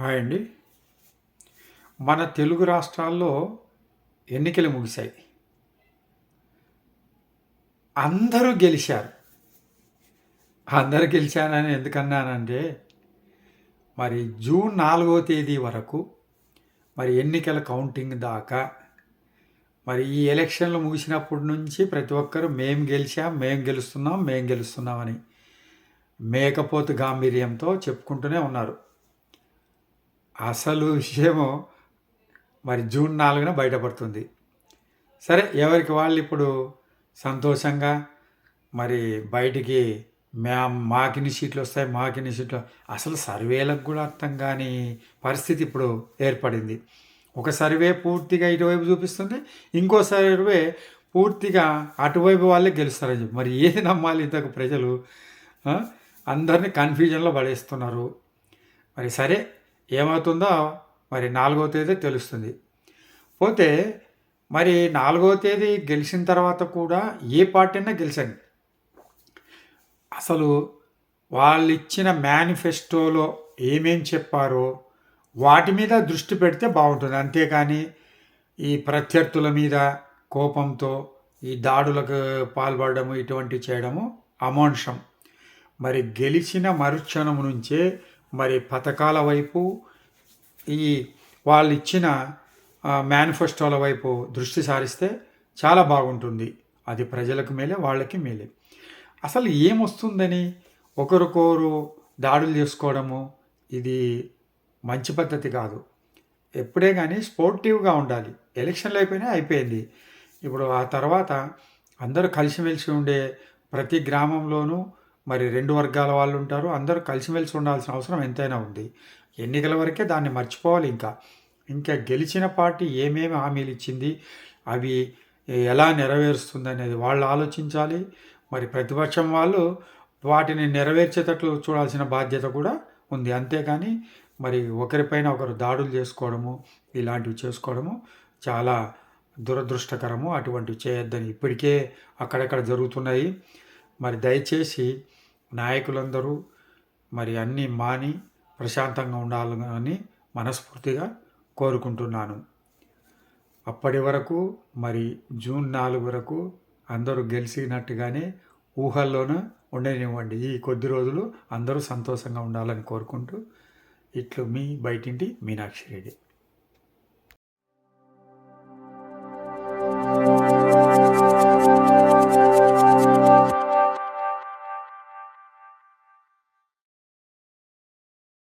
Hi అండి. మన తెలుగు రాష్ట్రాల్లో ఎన్నికలు ముగిశాయి. అందరూ గెలిచారు. అందరూ గెలిచానని ఎందుకన్నానంటే మరి జూన్ నాలుగో తేదీ వరకు మరి ఎన్నికల కౌంటింగ్ దాకా మరి ఈ ఎలక్షన్లు ముగిసినప్పటి నుంచి ప్రతి ఒక్కరు మేము గెలిచాం మేము గెలుస్తున్నాం మేము గెలుస్తున్నామని మేకపోతు గాంభీర్యంతో చెప్పుకుంటూనే ఉన్నారు. అసలు విషయము మరి జూన్ నాలుగున బయటపడుతుంది. సరే ఎవరికి వాళ్ళు ఇప్పుడు సంతోషంగా మరి బయటికి మ్యా మాకిని సీట్లు వస్తాయి మాకిని సీట్లు అసలు సర్వేలకు కూడా అర్థం కాని పరిస్థితి ఇప్పుడు ఏర్పడింది. ఒక సర్వే పూర్తిగా ఇటువైపు చూపిస్తుంది ఇంకో సర్వే పూర్తిగా అటువైపు వాళ్ళే గెలుస్తారని చెప్పి. మరి ఏది నమ్మాలి ఇంతకు ప్రజలు? అందరినీ కన్ఫ్యూజన్లో పడేస్తున్నారు. మరి సరే ఏమవుతుందో మరి నాలుగో తేదీ తెలుస్తుంది. పోతే మరి నాలుగో తేదీ గెలిచిన తర్వాత కూడా ఏ పార్టీ అయినా గెలిచండి. అసలు వాళ్ళు ఇచ్చిన మేనిఫెస్టోలో ఏమేం చెప్పారో వాటి మీద దృష్టి పెడితే బాగుంటుంది. అంతేకాని ఈ ప్రత్యర్థుల మీద కోపంతో ఈ దాడులకు పాల్పడము ఇటువంటివి చేయడము అమాంషం మరి గెలిచిన మరుక్షణం నుంచే మరి పథకాల వైపు ఈ వాళ్ళు ఇచ్చిన మేనిఫెస్టోల వైపు దృష్టి సారిస్తే చాలా బాగుంటుంది. అది ప్రజలకు మేలే వాళ్ళకి మేలే. అసలు ఏమొస్తుందని ఒకరికొకరు దాడులు చేసుకోవడము ఇది మంచి పద్ధతి కాదు. ఎప్పుడే కానీ స్పోర్టివ్గా ఉండాలి. ఎలక్షన్లు అయిపోయినా అయిపోయింది. ఇప్పుడు ఆ తర్వాత అందరూ కలిసిమెలిసి ఉండే ప్రతి గ్రామంలోనూ మరి రెండు వర్గాల వాళ్ళు ఉంటారు. అందరూ కలిసిమెలిసి ఉండాల్సిన అవసరం ఎంతైనా ఉంది. ఎన్నికల వరకే దాన్ని మర్చిపోవాలి ఇంకా. ఇంకా గెలిచిన పార్టీ ఏమేమి హామీలు ఇచ్చింది? అవి ఎలా నెరవేరుస్తుంది అనేది వాళ్ళు ఆలోచించాలి. మరి ప్రతిపక్షం వాళ్ళు వాటిని నెరవేర్చేటట్లు చూడాల్సిన బాధ్యత కూడా ఉంది. అంతేకాని మరి ఒకరిపైన ఒకరు దాడులు చేసుకోవడము ఇలాంటివి చేసుకోవడము చాలా దురదృష్టకరము. అటువంటివి చేయొద్దని ఇప్పటికే అక్కడక్కడ జరుగుతున్నాయి. మరి దయచేసి నాయకులందరూ మరి అన్నీ మాని ప్రశాంతంగా ఉండాలని మనస్ఫూర్తిగా కోరుకుంటున్నాను. అప్పటి వరకు మరి జూన్ నాలుగు వరకు అందరూ గెలిచినట్టుగానే ఊహల్లోనూ ఉండనివ్వండి. ఈ కొద్ది రోజులు అందరూ సంతోషంగా ఉండాలని కోరుకుంటూ ఇట్లు మీ బయటింటి మీనాక్షి రెడ్డి.